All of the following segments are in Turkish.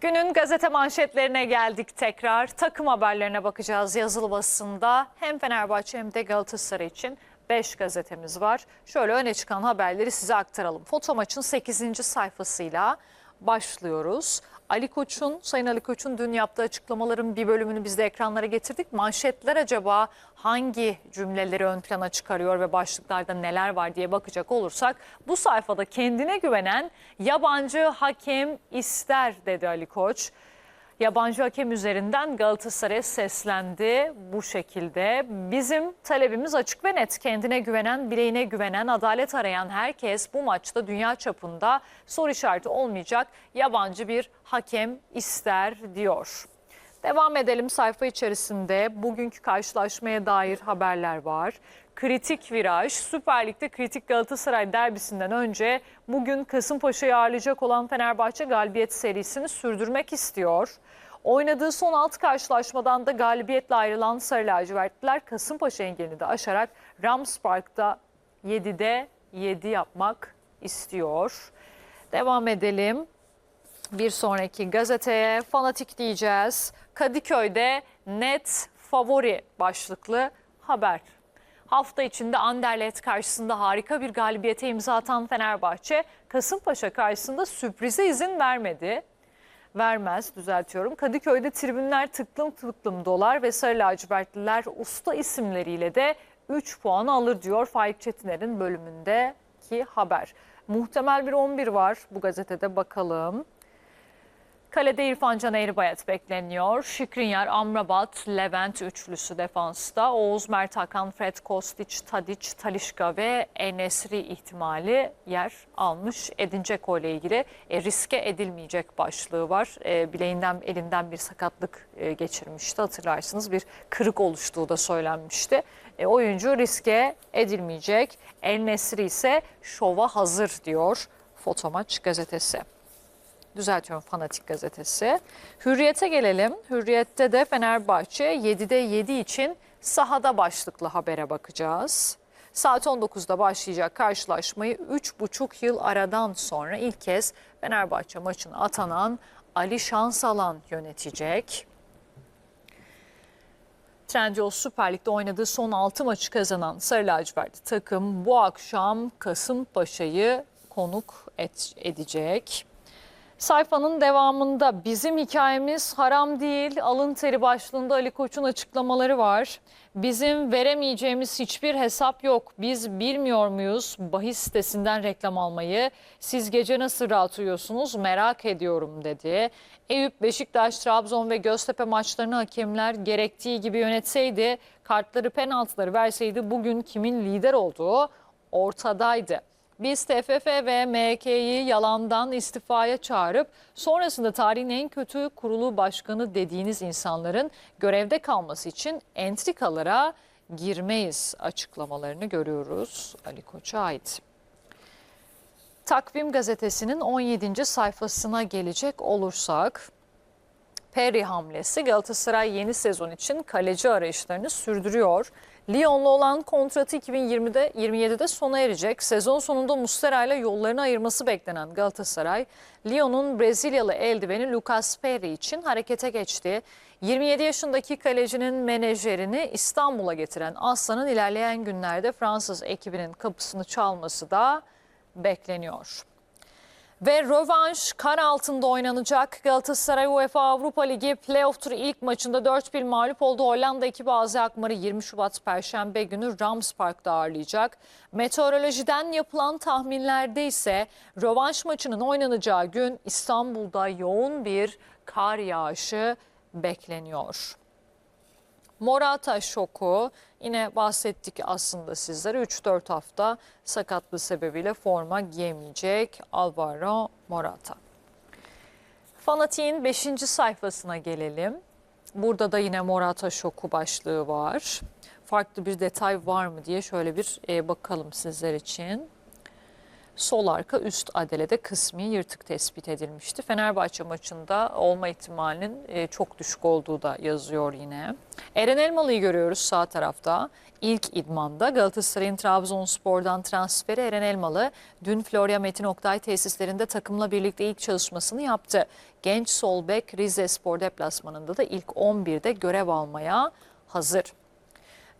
Günün gazete manşetlerine geldik tekrar. Takım haberlerine bakacağız yazılı basında. Hem Fenerbahçe hem de Galatasaray için 5 gazetemiz var. Şöyle öne çıkan haberleri size aktaralım. Foto maçın 8. sayfasıyla başlıyoruz. Ali Koç'un, Sayın Ali Koç'un dün yaptığı açıklamaların bir bölümünü biz de ekranlara getirdik. Manşetler acaba hangi cümleleri ön plana çıkarıyor ve başlıklarda neler var diye bakacak olursak bu sayfada kendine güvenen yabancı hakem ister dedi Ali Koç. Yabancı hakem üzerinden Galatasaray'a seslendi bu şekilde. Bizim talebimiz açık ve net. Kendine güvenen, bileğine güvenen, adalet arayan herkes bu maçta dünya çapında soru işareti olmayacak yabancı bir hakem ister diyor. Devam edelim sayfa içerisinde bugünkü karşılaşmaya dair haberler var. Kritik viraj, Süper Lig'de kritik Galatasaray derbisinden önce bugün Kasımpaşa'yı ağırlayacak olan Fenerbahçe galibiyet serisini sürdürmek istiyor. Oynadığı son 6 karşılaşmadan da galibiyetle ayrılan Sarı Lacivertliler Kasımpaşa engelini de aşarak Rams Park'ta 7'de 7 yapmak istiyor. Devam edelim. Bir sonraki gazeteye fanatik diyeceğiz. Kadıköy'de net favori başlıklı haber. Hafta içinde Anderlet karşısında harika bir galibiyete imza atan Fenerbahçe, Kasımpaşa karşısında sürprize izin vermedi. Vermez düzeltiyorum. Kadıköy'de tribünler tıklım tıklım dolar ve Sarı Lacivertliler usta isimleriyle de 3 puan alır diyor Faik Çetiner'in bölümündeki haber. Muhtemel bir 11 var bu gazetede bakalım. Kalede İrfan Can Eğribayat bekleniyor. Şikrinyar, Amrabat, Levent üçlüsü defansta. Oğuz, Mert Hakan, Fred Kostić, Tadic, Talişka ve Enesri ihtimali yer almış. Edin Dzeko ile ilgili e, riske edilmeyecek başlığı var. E, bileğinden, elinden bir sakatlık e, geçirmişti. Hatırlarsınız bir kırık oluştuğu da söylenmişti. E, oyuncu riske edilmeyecek. El Nesri ise şova hazır diyor Fotomaç gazetesi düzeltiyorum Fanatik gazetesi. Hürriyet'e gelelim. Hürriyet'te de Fenerbahçe 7'de 7 için sahada başlıklı habere bakacağız. Saat 19'da başlayacak karşılaşmayı 3,5 yıl aradan sonra ilk kez Fenerbahçe maçını atanan Ali Şansalan yönetecek. Trendyol Süper Lig'de oynadığı son 6 maçı kazanan Sarı Lacivertli takım bu akşam Kasımpaşa'yı konuk et, edecek. Sayfanın devamında bizim hikayemiz haram değil alın teri başlığında Ali Koç'un açıklamaları var. Bizim veremeyeceğimiz hiçbir hesap yok. Biz bilmiyor muyuz bahis sitesinden reklam almayı? Siz gece nasıl rahat uyuyorsunuz merak ediyorum dedi. Eyüp, Beşiktaş, Trabzon ve Göztepe maçlarını hakemler gerektiği gibi yönetseydi, kartları penaltıları verseydi bugün kimin lider olduğu ortadaydı. Biz TFF ve MHK'yi yalandan istifaya çağırıp sonrasında tarihin en kötü kurulu başkanı dediğiniz insanların görevde kalması için entrikalara girmeyiz açıklamalarını görüyoruz Ali Koç'a ait. Takvim gazetesinin 17. sayfasına gelecek olursak Perry hamlesi Galatasaray yeni sezon için kaleci arayışlarını sürdürüyor. Lyon'la olan kontratı 2020'de 27'de sona erecek. Sezon sonunda Muslera ile yollarını ayırması beklenen Galatasaray, Lyon'un Brezilyalı eldiveni Lucas Perry için harekete geçti. 27 yaşındaki kalecinin menajerini İstanbul'a getiren Aslan'ın ilerleyen günlerde Fransız ekibinin kapısını çalması da bekleniyor. Ve rövanş kar altında oynanacak. Galatasaray UEFA Avrupa Ligi playoff turu ilk maçında 4-1 mağlup oldu. Hollanda ekibi Azi Akmar'ı 20 Şubat Perşembe günü Rams Park'ta ağırlayacak. Meteorolojiden yapılan tahminlerde ise rövanş maçının oynanacağı gün İstanbul'da yoğun bir kar yağışı bekleniyor. Morata şoku yine bahsettik aslında sizlere 3-4 hafta sakatlığı sebebiyle forma giyemeyecek Alvaro Morata. Fanatik'in 5. sayfasına gelelim. Burada da yine Morata şoku başlığı var. Farklı bir detay var mı diye şöyle bir e, bakalım sizler için. Sol arka üst adelede kısmi yırtık tespit edilmişti. Fenerbahçe maçında olma ihtimalinin e, çok düşük olduğu da yazıyor yine. Eren Elmalı'yı görüyoruz sağ tarafta. İlk idmanda Galatasaray'ın Trabzonspor'dan transferi Eren Elmalı dün Florya Metin Oktay tesislerinde takımla birlikte ilk çalışmasını yaptı. Genç sol bek Rize Spor deplasmanında da ilk 11'de görev almaya hazır.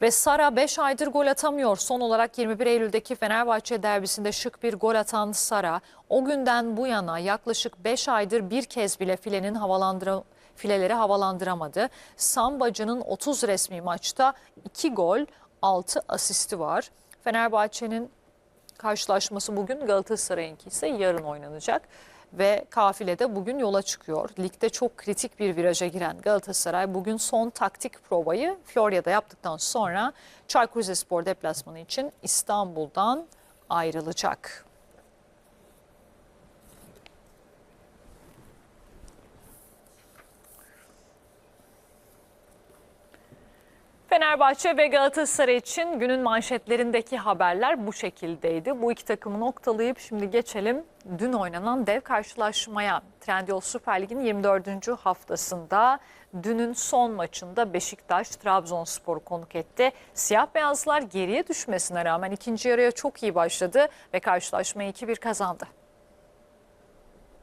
Ve Sara 5 aydır gol atamıyor. Son olarak 21 Eylül'deki Fenerbahçe derbisinde şık bir gol atan Sara o günden bu yana yaklaşık 5 aydır bir kez bile filenin havalandıra fileleri havalandıramadı. Sambacı'nın 30 resmi maçta 2 gol 6 asisti var. Fenerbahçe'nin karşılaşması bugün Galatasaray'ınki ise yarın oynanacak. Ve kafile de bugün yola çıkıyor. Ligde çok kritik bir viraja giren Galatasaray bugün son taktik provayı Florya'da yaptıktan sonra Çaykur Rizespor deplasmanı için İstanbul'dan ayrılacak. Fenerbahçe ve Galatasaray için günün manşetlerindeki haberler bu şekildeydi. Bu iki takımı noktalayıp şimdi geçelim dün oynanan dev karşılaşmaya. Trendyol Süper Lig'in 24. haftasında dünün son maçında Beşiktaş Trabzonspor'u konuk etti. Siyah beyazlar geriye düşmesine rağmen ikinci yarıya çok iyi başladı ve karşılaşmayı 2-1 kazandı.